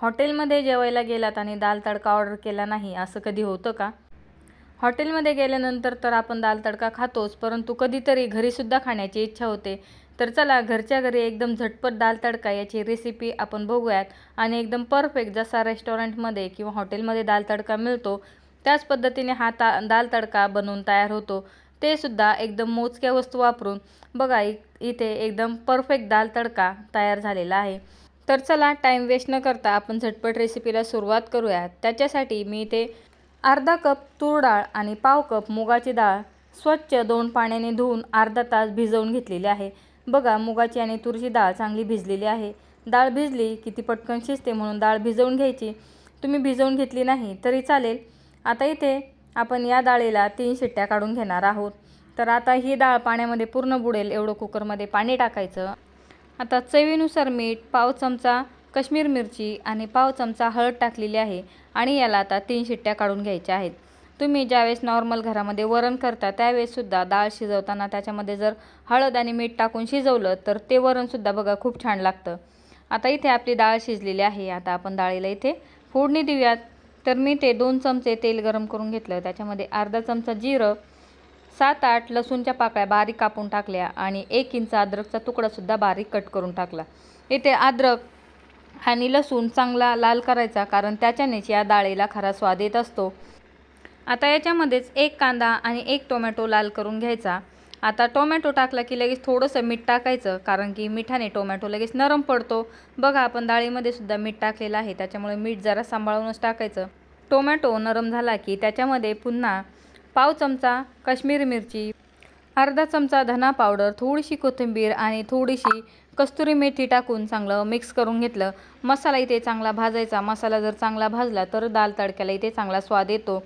हॉटेलमध्ये जेवायला गेलात आणि दाल तडका ऑर्डर केला नाही असं कधी होतं का? हॉटेलमध्ये गेल्यानंतर तर आपण दाल तडका खातोच परंतु कधीतरी घरीसुद्धा खाण्याची इच्छा होते. तर चला घरच्या घरी एकदम झटपट दाल तडका याची रेसिपी आपण बघूयात. आणि एकदम परफेक्ट जसा रेस्टॉरंटमध्ये किंवा हॉटेलमध्ये दाल तडका मिळतो त्याच पद्धतीने हा ता दाल तडका बनवून तयार होतो. ते सुद्धा एकदम मोजक्या वस्तू वापरून. बघा इथे एकदम परफेक्ट दाल तडका तयार झालेला आहे. तर चला टाईम वेस्ट न करता आपण झटपट रेसिपीला सुरुवात करूयात. त्याच्यासाठी मी इथे अर्धा कप तूर डाळ आणि पाव कप मुगाची डाळ स्वच्छ दोन पाण्याने धुवून अर्धा तास भिजवून घेतलेली आहे. बघा मुगाची आणि तुरीची डाळ चांगली भिजलेली आहे. डाळ भिजली की ती पटकन शिजते म्हणून डाळ भिजवून घ्यायची. तुम्ही भिजवून घेतली नाही तरी चालेल. आता इथे आपण या डाळीला तीन शिट्ट्या काढून घेणार आहोत. तर आता ही डाळ पाण्यामध्ये पूर्ण बुडेल एवढं कुकरमध्ये पाणी टाकायचं. आता चवीनुसार मीठ पाव चमचा कश्मीर मिरची आणि पाव चमचा हळद टाकलेली आहे आणि याला आता तीन शिट्ट्या काढून घ्यायच्या आहेत. तुम्ही ज्यावेळेस नॉर्मल घरामध्ये वरण करता त्यावेळेससुद्धा डाळ शिजवताना त्याच्यामध्ये जर हळद आणि मीठ टाकून शिजवलं तर ते वरणसुद्धा बघा खूप छान लागतं. आता इथे आपली डाळ शिजलेली आहे. आता आपण डाळीला इथे फोडणी देऊयात. तर मी ते दोन चमचे तेल गरम करून घेतलं. त्याच्यामध्ये अर्धा चमचा जिरं सात आठ लसूणच्या पाकळ्या बारीक कापून टाकल्या आणि एक इंच अद्रकचा तुकडासुद्धा बारीक कट करून टाकला. इथे अद्रक आणि लसूण चांगला लाल करायचा कारण त्याच्यानेच या डाळीला खरा स्वाद येत असतो. आता याच्यामध्येच एक कांदा आणि एक टोमॅटो लाल करून घ्यायचा. आता टोमॅटो टाकला की लगेच थोडंसं मीठ टाकायचं कारण की मिठाने टोमॅटो लगेच नरम पडतो. बघा आपण डाळीमध्ये सुद्धा मीठ टाकलेलं आहे त्याच्यामुळे मीठ जरा सांभाळूनच टाकायचं. टोमॅटो नरम झाला की त्याच्यामध्ये पुन्हा पाव चमचा काश्मीरी मिरची अर्धा चमचा धना पावडर थोडीशी कोथिंबीर आणि थोडीशी कस्तुरी मेथी टाकून चांगलं मिक्स करून घेतलं. मसाला इथे चांगला भाजायचा. मसाला जर चांगला भाजला तर दाल तडक्याला इथे चांगला स्वाद येतो.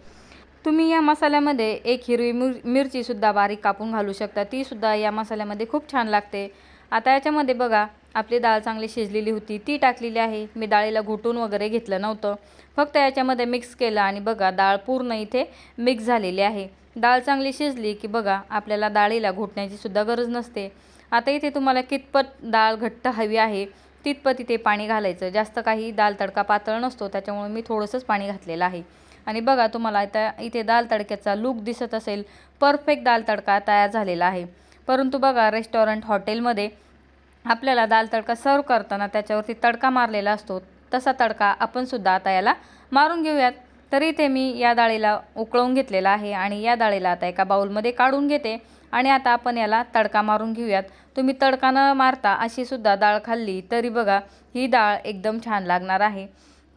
तुम्ही या मसाल्यामध्ये एक हिरवी मिर मिरचीसुद्धा बारीक कापून घालू शकता. तीसुद्धा या मसाल्यामध्ये खूप छान लागते. आता याच्यामध्ये बघा आपली डाळ चांगली शिजलेली होती ती टाकलेली आहे. मी डाळीला घुटून वगैरे घेतलं नव्हतं. फक्त याच्यामध्ये मिक्स केलं आणि बघा डाळ पूर्ण इथे मिक्स झालेली आहे. डाळ चांगली शिजली की बघा आपल्याला डाळीला घुटण्याचीसुद्धा गरज नसते. आता इथे तुम्हाला कितपत डाळ घट्ट हवी आहे तितपत इथे पाणी घालायचं. जास्त काही दाल तडका पातळ नसतो त्याच्यामुळे मी थोडंसंच पाणी घातलेलं आहे. आणि बघा तुम्हाला आता इथे दाल तडक्याचा लूक दिसत असेल. परफेक्ट दाल तडका तयार झालेला आहे. परंतु बघा रेस्टॉरंट हॉटेलमध्ये आपल्याला दाल तडका सर्व करताना त्याच्यावरती तडका मारलेला असतो तसा तडका आपण सुद्धा आता याला मारून घेऊयात. तरी ते मी या डाळीला उकळवून घेतलेला आहे आणि या डाळीला आता एका बाऊलमध्ये काढून घेते. आणि आता आपण याला तडका मारून घेऊयात. तुम्ही तडका न मारता अशी सुद्धा डाळ खाल्ली तरी बघा ही डाळ एकदम छान लागणार आहे.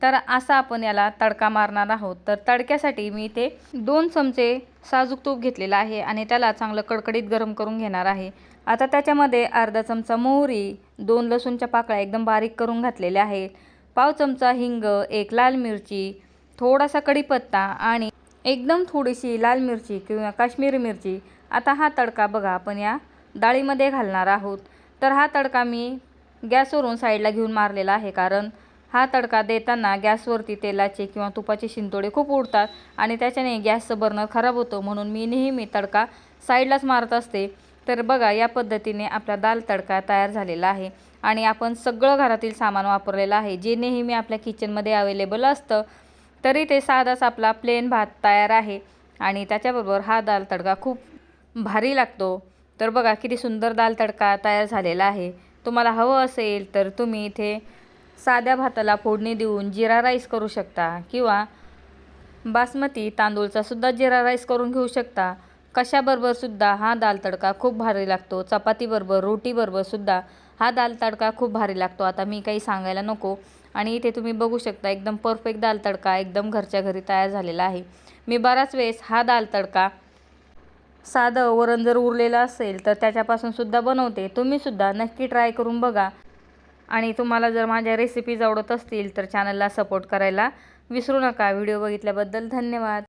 तर असा आपण याला तडका मारणार आहोत. तर तडक्यासाठी मी इथे दोन चमचे साजूक तूप घेतलेला आहे आणि त्याला चांगलं कडकडीत गरम करून घेणार आहे. आता त्याच्यामध्ये अर्धा चमचा मोहरी दोन लसूणच्या पाकळ्या एकदम बारीक करून घातलेल्या आहेत. पाव चमचा हिंग एक लाल मिरची थोडासा कढीपत्ता आणि एकदम थोडीशी लाल मिरची किंवा काश्मीरी मिरची. आता हा तडका बघा आपण या डाळीमध्ये घालणार आहोत. तर हा तडका मी गॅसवरून साईडला घेऊन मारलेला आहे कारण हा तडका देताना गॅसवरती तेलाचे किंवा तुपाचे शिंतोडे खूप उडतात आणि त्याच्याने गॅसचं बर्नर खराब होतं. म्हणून मी नेहमी तडका साईडलाच मारत असते. तर बघा या पद्धतीने आपला दाल तडका तयार झालेला आहे आणि आपण सगळं घरातील सामान वापरलेलं आहे जे नेहमी आपल्या किचनमध्ये अवेलेबल असतं तरी ते साधाच आपला प्लेन भात तयार आहे आणि त्याच्याबरोबर हा दाल तडका खूप भारी लागतो. तर बघा किती सुंदर दाल तडका तयार झालेला आहे. तुम्हाला हवं असेल तर तुम्ही इथे साध्या भाताला फोडणी देऊन जिरा राईस करू शकता किंवा बासमती तांदूळचा सुद्धा जिरा राईस करून घेऊ शकता. कशाबरोबर सुद्धा हा दाल तडका खूप भारी लागतो. चपातीबरोबर रोटीबरोबर सुद्धा हा दाल तडका खूप भारी लागतो. आता मी काही सांगायला नको आणि इथे तुम्ही बघू शकता एकदम परफेक्ट दाल तडका एकदम घरच्या घरी तयार झालेला आहे. मी बराच वेळेस हा दाल तडका साधं वरण जर उरलेलं असेल तर त्याच्यापासून सुद्धा बनवते. तुम्हीसुद्धा नक्की ट्राय करून बघा. आणि तुम्हाला जर माझ्या रेसिपीज आवडत असतील तर चॅनलला सपोर्ट करायला विसरू नका. व्हिडिओ बघितल्याबद्दल धन्यवाद.